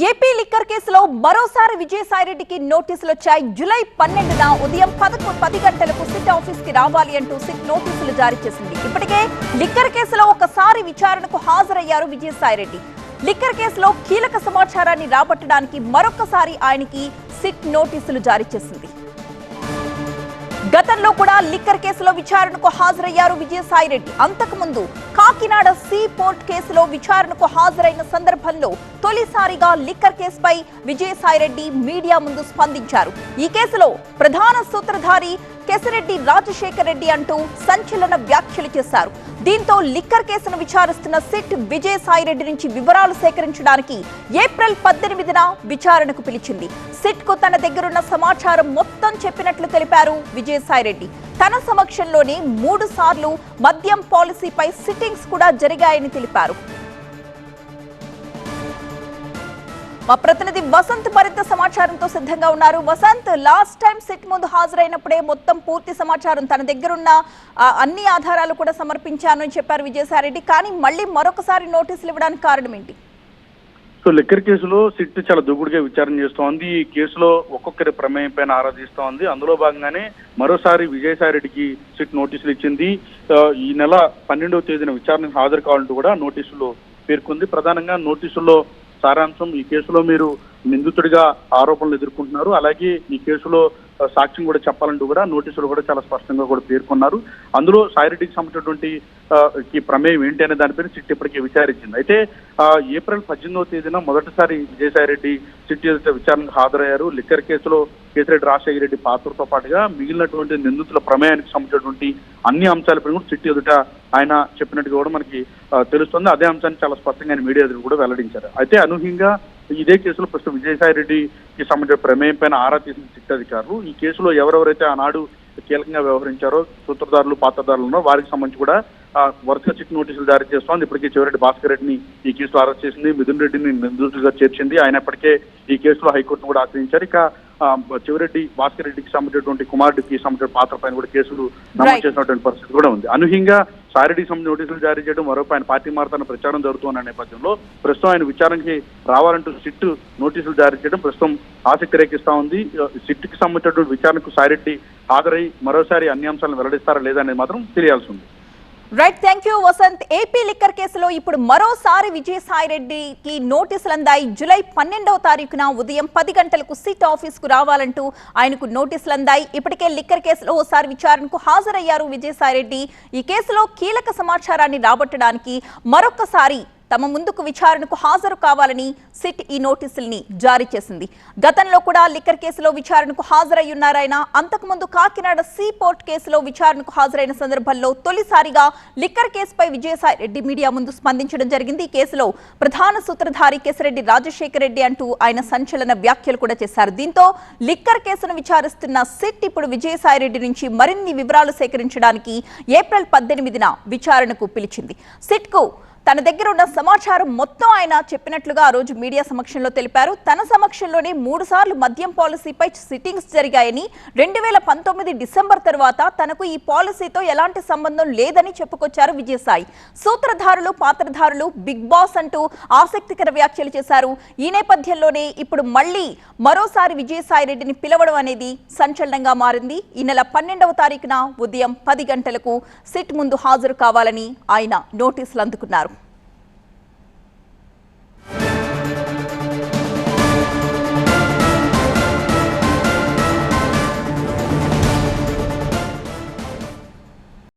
AP liquor కేసులో మరోసారి విజయసాయిరెడ్డికి నోటీసులు వచ్చాయి జూలై పన్నెండున ఉదయం పదకొండు పది గంటలకు సిట్ ఆఫీస్కి రావాలి అంటూ సిట్ నోటీసులు జారీ చేసింది. ఇప్పటికే లిక్కర్ కేసులో ఒకసారి విచారణకు హాజరయ్యారు విజయసాయిరెడ్డి. లిక్కర్ కేసులో కీలక సమాచారాన్ని రాబట్టడానికి మరొకసారి ఆయనకి సిట్ నోటీసులు జారీ చేసింది. గతంలో కూడా లిక్కర్ కేసులో విచారణకు హాజరయ్యారు విజయసాయిరెడ్డి అంతకుముందు కాకినాడ సీ పోర్ట్ కేసులో విచారణకు హాజరైన సందర్భంలో తొలిసారిగా లిక్కర్ కేసుపై విజయసాయిరెడ్డి మీడియా ముందు స్పందించారు. ఈ కేసులో ప్రధాన సూత్రధారి కేసిరెడ్డి రాజశేఖర్ రెడ్డి అంటూ సంచలన వ్యాఖ్యలు చేశారు. దీంతో లిక్కర్ కేసును విచారిస్తున్న సిట్ విజయసాయిరెడ్డి నుంచి వివరాలు సేకరించడానికి ఏప్రిల్ పద్దెనిమిదిన విచారణకు పిలిచింది. సిట్కు తన దగ్గరున్న సమాచారం మొత్తం చెప్పినట్లు తెలిపారు విజయసాయిరెడ్డి. తన సమక్షంలోనే మూడు సార్లు మద్యం పాలసీపై సిట్టింగ్స్ కూడా జరిగాయని తెలిపారు. మా ప్రతినిధి వసంత్ మరింత సమాచారంతో సిద్ధంగా ఉన్నారు. వసంత్ లాస్ట్ టైం సిట్ ముందు హాజరైనప్పుడే మొత్తం పూర్తి సమాచారం తన దగ్గరున్న అన్ని ఆధారాలు కూడా సమర్పించాను అని చెప్పారు విజయసాయిరెడ్డి. కానీ మళ్ళీ మరొకసారి నోటీసులు ఇవ్వడానికి కారణం ఏంటి? సో లిక్కర్ కేసులో సిట్ చాలా దూకుడుగా విచారణ చేస్తోంది. ఈ కేసులో ఒక్కొక్కరి ప్రమేయం పైన ఆరాధిస్తోంది. అందులో భాగంగానే మరోసారి విజయసాయిరెడ్డికి సిట్ నోటీసులు ఇచ్చింది. ఈ నెల పన్నెండవ తేదీన విచారణకు హాజరు కావాలంటూ కూడా నోటీసులో పేర్కొంది. ప్రధానంగా నోటీసుల్లో సారాంశం ఈ కేసులో మీరు నిందితుడిగా ఆరోపణలు ఎదుర్కొంటున్నారు. అలాగే ఈ కేసులో సాక్ష్యం కూడా చెప్పాలంటూ కూడా నోటీసులు కూడా చాలా స్పష్టంగా కూడా పేర్కొన్నారు. అందులో సాయిరెడ్డికి సంబంధించినటువంటి ఈ ప్రమేయం ఏంటి అనే దానిపైన సిట్ ఇప్పటికే విచారించింది. అయితే ఏప్రిల్ పద్దెనిమిదవ తేదీన మొదటిసారి విజయసాయిరెడ్డి సిట్ విచారణకు హాజరయ్యారు. లిక్కర్ కేసులో కేసిరెడ్డి రాజశేఖర రెడ్డి పాత్రతో పాటుగా మిగిలినటువంటి నిందితుల ప్రమేయానికి సంబంధించినటువంటి అన్ని అంశాలపై కూడా చిట్టి ఎదుట ఆయన చెప్పినట్టుగా కూడా మనకి తెలుస్తుంది. అదే అంశాన్ని చాలా స్పష్టంగా ఆయన మీడియా ఎదురు కూడా వెల్లడించారు. అయితే అనూహ్యంగా ఇదే కేసులో ప్రస్తుతం విజయసాయి రెడ్డికి సంబంధించిన ప్రమేయం పైన ఆరా తీసిన చిట్టి అధికారులు ఈ కేసులో ఎవరెవరైతే ఆనాడు కీలకంగా వ్యవహరించారో సూత్రధారులు పాత్రధారులను వారికి సంబంధించి కూడా ఆ, వరుస చిట్ నోటీసులు జారీ చేస్తోంది. ఇప్పటికే చివరెడ్డి భాస్కర్ రెడ్డిని ఈ కేసులో అరెస్ట్ చేసింది మిథున్ రెడ్డిని నిందితుడిగా చేర్చింది. ఆయన ఇప్పటికే ఈ కేసులో హైకోర్టును కూడా ఆశ్రయించారు. ఇక చివరెడ్డి భాస్కర్ రెడ్డికి సంబంధించినటువంటి కుమారుడికి సంబంధించిన పాత్ర పైన కూడా కేసులు నమోదు. చేసినటువంటి పరిస్థితి కూడా ఉంది. అనూహ్యంగా సారెడ్డికి సంబంధించిన నోటీసులు జారీ చేయడం మరొక ఆయన పార్టీ మారుతున్న ప్రచారం జరుగుతున్న నేపథ్యంలో ప్రస్తుతం ఆయన విచారణకి రావాలంటూ సిట్ నోటీసులు జారీ చేయడం ప్రస్తుతం ఆసక్తి రేకిస్తా ఉంది. సిట్కి సంబంధించినటువంటి విచారణకు సారెడ్డి హాజరై మరోసారి అన్ని అంశాలను వెల్లడిస్తారా లేదా అనేది మాత్రం తెలియాల్సి ఉంది. Right thank you Vasanth. AP liquor కేసులో ఇప్పుడు మరోసారి విజయసాయిరెడ్డికి నోటీసులు అందాయి జూలై పన్నెండవ తారీఖున ఉదయం పది గంటలకు సిట్ ఆఫీస్కు రావాలంటూ ఆయనకు నోటీసులు అందాయి ఇప్పటికే లిక్కర్ కేసులో ఓసారి విచారణకు హాజరయ్యారు విజయసాయిరెడ్డి. ఈ కేసులో కీలక సమాచారాన్ని రాబట్టడానికి మరొకసారి తమ ముందుకు విచారణకు హాజరు కావాలని సిట్ ఈ నోటీసుల్ని జారీ చేసింది. గతంలో కూడా లిక్కర్ కేసులో విచారణకు హాజరయ్యున్నారాయన అంతకుముందు కాకినాడ సీపోర్ట్ కేసులో విచారణకు హాజరైన సందర్భంలో తొలిసారిగా లిక్కర్ కేసుపై విజయసాయి రెడ్డి మీడియా ముందు స్పందించడం జరిగింది. ఈ కేసులో ప్రధాన సూత్రధారి కేసిరెడ్డి రాజశేఖర రెడ్డి అంటూ ఆయన సంచలన వ్యాఖ్యలు కూడా చేశారు. దీంతో లిక్కర్ కేసును విచారిస్తున్న సిట్ ఇప్పుడు విజయసాయి రెడ్డి నుంచి మరిన్ని వివరాలు సేకరించడానికి ఏప్రిల్ పద్దెనిమిదిన విచారణకు పిలిచింది. సిట్కు తన దగ్గర ఉన్న సమాచారం మొత్తం ఆయన చెప్పినట్లుగా ఆ రోజు మీడియా సమక్షంలో తెలిపారు. తన సమక్షంలోనే మూడు సార్లు మద్యం పాలసీపై సిట్టింగ్స్ జరిగాయని రెండు వేల పంతొమ్మిది డిసెంబర్ తరువాత తనకు ఈ పాలసీతో ఎలాంటి సంబంధం లేదని చెప్పుకొచ్చారు విజయసాయి. సూత్రధారులు పాత్రధారులు బిగ్ బాస్ అంటూ ఆసక్తికర వ్యాఖ్యలు చేశారు. ఈ నేపథ్యంలోనే ఇప్పుడు మళ్ళీ మరోసారి విజయసాయి రెడ్డిని పిలవడం అనేది సంచలనంగా మారింది. ఈ నెల పన్నెండవ తారీఖున ఉదయం పది గంటలకు సిట్ ముందు హాజరు కావాలని ఆయన నోటీసులు అందుకున్నారు.